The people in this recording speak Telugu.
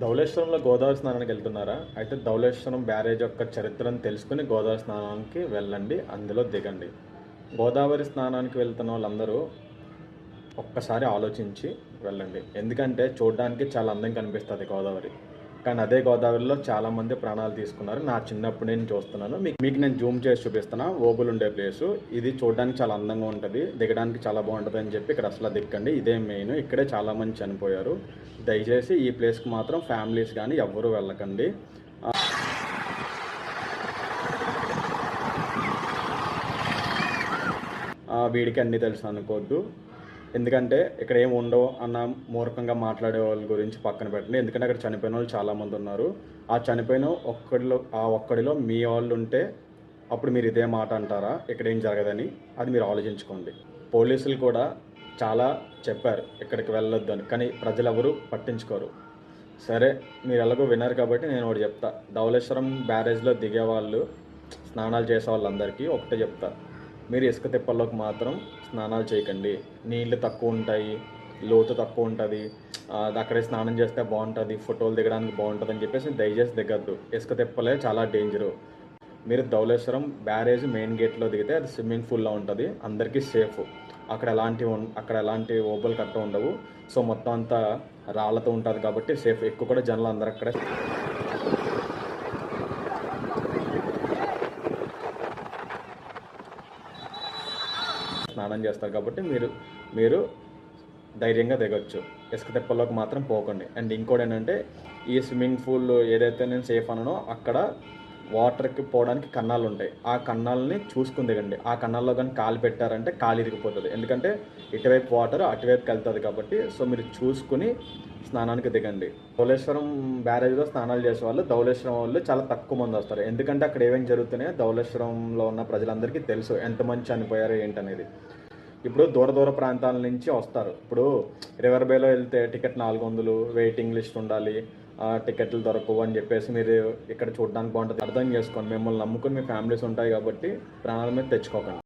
ధవళేశ్వరంలో గోదావరి స్నానానికి వెళ్తున్నారా? అయితే ధవళేశ్వరం బ్యారేజ్ యొక్క చరిత్రను తెలుసుకుని గోదావరి స్నానానికి వెళ్ళండి అందులో దిగండి. గోదావరి స్నానానికి వెళ్తున్న వాళ్ళందరూ ఒక్కసారి ఆలోచించి వెళ్ళండి. ఎందుకంటే చూడడానికి చాలా అందంగా కనిపిస్తుంది గోదావరి. కానీ అదే గోదావరిలో చాలా మంది ప్రాణాలు తీసుకున్నారు. నా చిన్నప్పుడు నేను చూస్తున్నాను. మీకు మీకు నేను జూమ్ చేసి చూపిస్తున్నా. ఓబులు ఉండే ప్లేసు. ఇది చూడడానికి చాలా అందంగా ఉంటుంది. దిగడానికి చాలా బాగుంటుంది అని చెప్పి ఇక్కడ అసలు దిక్కండి. ఇదే మెయిన్. ఇక్కడే చాలా మంది చనిపోయారు. దయచేసి ఈ ప్లేస్కి మాత్రం ఫ్యామిలీస్ కానీ ఎవ్వరూ వెళ్ళకండి. వీడికి అన్నీ తెలుసు అనుకోవద్దు ఎందుకంటే ఇక్కడ ఏం ఉండవు అన్న మూర్ఖంగా మాట్లాడే వాళ్ళ గురించి పక్కన పెట్టండి. ఎందుకంటే అక్కడ చనిపోయిన వాళ్ళు చాలామంది ఉన్నారు. ఆ చనిపోయిన ఒక్కడిలో ఆ ఒక్కడిలో మీ వాళ్ళు ఉంటే అప్పుడు మీరు ఇదే మాట అంటారా? ఇక్కడ ఏం జరగదని? అది మీరు ఆలోచించుకోండి. పోలీసులు కూడా చాలా చెప్పారు ఇక్కడికి వెళ్ళొద్దు అని. కానీ ప్రజలు ఎవరు పట్టించుకోరు. సరే మీరు ఎలాగో విన్నారు కాబట్టి నేను ఒకటి చెప్తా. ధవళేశ్వరం బ్యారేజ్లో దిగే వాళ్ళు స్నానాలు చేసే వాళ్ళందరికీ ఒకటే చెప్తా. మీరు ఇసుక తిప్పల్లోకి మాత్రం స్నానాలు చేయకండి. నీళ్ళు తక్కువ ఉంటాయి లోతు తక్కువ ఉంటుంది. అక్కడే స్నానం చేస్తే బాగుంటుంది ఫోటోలు దిగడానికి బాగుంటుంది అని చెప్పేసి దయచేసి దిగద్దు. ఇసుక తిప్పలే చాలా డేంజరు. మీరు ధవళేశ్వరం బ్యారేజ్ మెయిన్ గేట్లో దిగితే అది స్విమ్మింగ్ పూల్లో ఉంటుంది అందరికీ సేఫ్. అక్కడ ఎలాంటి అక్కడ ఎలాంటి ఓబులు కట్ట ఉండవు. సో మొత్తం అంతా రాళ్ళతో ఉంటుంది కాబట్టి సేఫ్. ఎక్కువ కూడా జనాలు అందరు అక్కడే స్నానం చేస్తారు కాబట్టి మీరు మీరు ధైర్యంగా దిగొచ్చు. ఇసుక తిప్పల్లోకి మాత్రం పోకండి. అండ్ ఇంకోటి ఏంటంటే ఈ స్విమ్మింగ్ పూల్ ఏదైతే నేను సేఫ్ అన్నానో అక్కడ వాటర్కి పోవడానికి కన్నాలు ఉంటాయి. ఆ కన్నాలని చూసుకుని దిగండి. ఆ కన్నాల్లో కానీ కాలు పెట్టారంటే కాలు ఇరిగిపోతుంది. ఎందుకంటే ఇటువైపు వాటర్ అటువైపుకి వెళ్తుంది కాబట్టి సో మీరు చూసుకుని స్నానానికి దిగండి. ధౌలేశ్వరం బ్యారేజ్లో స్నానాలు చేసే వాళ్ళు ధౌలేశ్వరం వాళ్ళు చాలా తక్కువ మంది వస్తారు. ఎందుకంటే అక్కడ ఏమేమి జరుగుతున్నాయో ధౌలేశ్వరంలో ఉన్న ప్రజలందరికీ తెలుసు ఎంతమంది చనిపోయారు ఏంటనేది. ఇప్పుడు దూర దూర ప్రాంతాల నుంచి వస్తారు. ఇప్పుడు రివర్ బేలో వెళ్తే టికెట్ నాలుగు వందలు వెయిటింగ్ లిస్ట్ ఉండాలి. ఆ, టికెట్లు దొరకవు అని చెప్పేసి మీరు ఇక్కడ చూడడానికి బాగుంటుంది. అర్థం చేసుకోండి. మిమ్మల్ని నమ్ముకుని మీ ఫ్యామిలీస్ ఉంటాయి కాబట్టి ప్రాణాల మీద తెచ్చుకోకండి.